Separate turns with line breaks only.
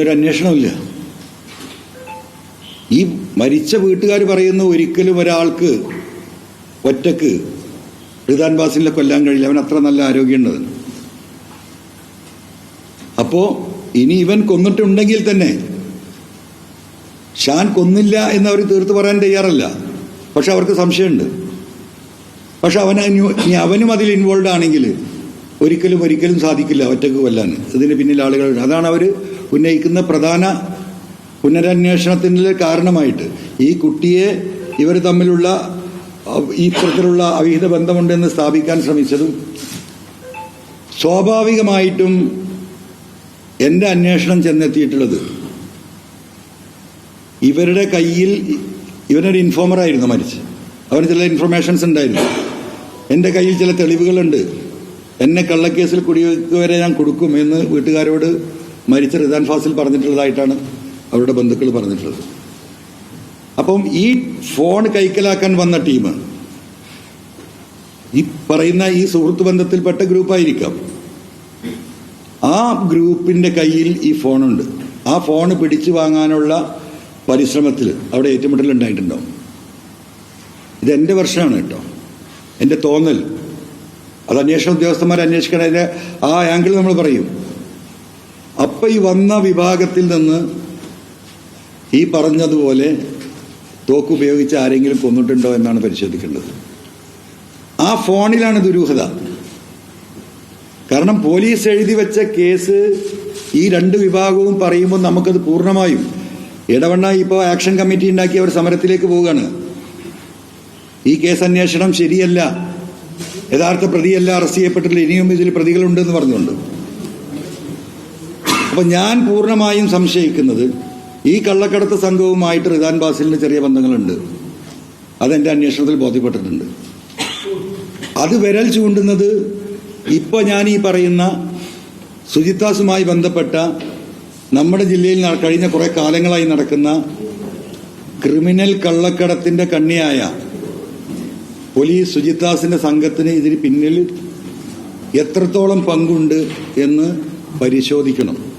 ഇതിനൊരു അന്വേഷണമില്ല ഈ മരിച്ച വീട്ടുകാർ പറയുന്നു ഒരിക്കലും ഒരാൾക്ക് ഒറ്റയ്ക്ക് റിദാൻ ബാസിനെ കൊല്ലാൻ കഴിയില്ല. അവൻ അത്ര നല്ല ആരോഗ്യമുണ്ട്. അപ്പോ ഇനി ഇവൻ കൊന്നിട്ടുണ്ടെങ്കിൽ തന്നെ ഷാൻ കൊന്നില്ല എന്ന് അവർ തീർത്ത് പറയാൻ തയ്യാറല്ല. പക്ഷെ അവർക്ക് സംശയമുണ്ട്. പക്ഷെ അവൻ ഇനി അവനും അതിൽ ഇൻവോൾവ് ആണെങ്കിൽ ഒരിക്കലും ഒരിക്കലും സാധിക്കില്ല ഒറ്റയ്ക്ക് കൊല്ലാൻ. ഇതിന് പിന്നിൽ ആളുകൾ അതാണ് അവർ ഉന്നയിക്കുന്ന പ്രധാന പുനരന്വേഷണത്തിന്റെ കാരണമായിട്ട് ഈ കുട്ടിയെ ഇവർ തമ്മിലുള്ള ഇത്തരത്തിലുള്ള അവിഹിത ബന്ധമുണ്ടെന്ന് സ്ഥാപിക്കാൻ ശ്രമിച്ചതും സ്വാഭാവികമായിട്ടും എന്റെ അന്വേഷണം ചെന്നെത്തിയിട്ടുള്ളത് ഇവരുടെ കയ്യിൽ ഇവനൊരു ഇൻഫോമറായിരുന്നു മരിച്ച്. അവന് ചില ഇൻഫർമേഷൻസ് ഉണ്ടായിരുന്നു. എന്റെ കയ്യിൽ ചില തെളിവുകളുണ്ട്. എന്നെ കള്ളക്കേസിൽ കുടിവെക്ക് വരെ ഞാൻ കൊടുക്കും എന്ന് വീട്ടുകാരോട് മരിച്ച റിദാൻ ഫാസിൽ പറഞ്ഞിട്ടുള്ളതായിട്ടാണ് അവരുടെ ബന്ധുക്കൾ പറഞ്ഞിട്ടുള്ളത്. അപ്പം ഈ ഫോൺ കൈക്കലാക്കാൻ വന്ന ടീം ഈ പറയുന്ന ഈ സുഹൃത്ത് ബന്ധത്തിൽപ്പെട്ട ഗ്രൂപ്പായിരിക്കാം. ആ ഗ്രൂപ്പിന്റെ കയ്യിൽ ഈ ഫോണുണ്ട്. ആ ഫോൺ പിടിച്ചു വാങ്ങാനുള്ള പരിശ്രമത്തിൽ അവിടെ ഏറ്റുമുട്ടൽ ഉണ്ടായിട്ടുണ്ടാവും ഇത് എന്റെ വർഷമാണ് കേട്ടോ. എന്റെ തോന്നൽ. അത് അന്വേഷണ ഉദ്യോഗസ്ഥന്മാർ അന്വേഷിക്കണം. ആ ആംഗിൾ നമ്മൾ പറയും. അപ്പൊ ഈ വന്ന വിഭാഗത്തിൽ നിന്ന് ഈ പറഞ്ഞതുപോലെ തോക്ക് ഉപയോഗിച്ച് ആരെങ്കിലും കൊന്നിട്ടുണ്ടോ എന്നാണ് പരിശോധിക്കേണ്ടത്. ആ ഫോണിലാണ് ദുരൂഹത. കാരണം പോലീസ് എഴുതി വെച്ച കേസ് ഈ രണ്ട് വിഭാഗവും പറയുമ്പോൾ നമുക്കത് പൂർണമായും. ഇടവണ്ണ ഇപ്പോൾ ആക്ഷൻ കമ്മിറ്റി ഉണ്ടാക്കി അവർ സമരത്തിലേക്ക് പോവുകയാണ്. ഈ കേസ് അന്വേഷണം ശരിയല്ല. യഥാർത്ഥ പ്രതിയല്ല അറസ്റ്റ് ചെയ്യപ്പെട്ടില്ല ഇനിയും ഇതിൽ പ്രതികളുണ്ടെന്ന് പറഞ്ഞുകൊണ്ട്. അപ്പൊ ഞാൻ പൂർണമായും സംശയിക്കുന്നത് ഈ കള്ളക്കടത്ത് സംഘവുമായിട്ട് റിദാൻ ബാസിലിന് ചെറിയ ബന്ധങ്ങളുണ്ട്. അതെന്റെ അന്വേഷണത്തിൽ ബോധ്യപ്പെട്ടിട്ടുണ്ട്. അത് വിരൽ ചൂണ്ടുന്നത് ഇപ്പൊ ഞാൻ ഈ പറയുന്ന സുജിത്താസുമായി ബന്ധപ്പെട്ട നമ്മുടെ ജില്ലയിൽ കഴിഞ്ഞ കുറെ കാലങ്ങളായി നടക്കുന്ന ക്രിമിനൽ കള്ളക്കടത്തിന്റെ കണ്ണിയായ പോലീസ് സുജിത്താസിന്റെ സംഘത്തിന് ഇതിന് പിന്നിൽ എത്രത്തോളം പങ്കുണ്ട് എന്ന് പരിശോധിക്കണം.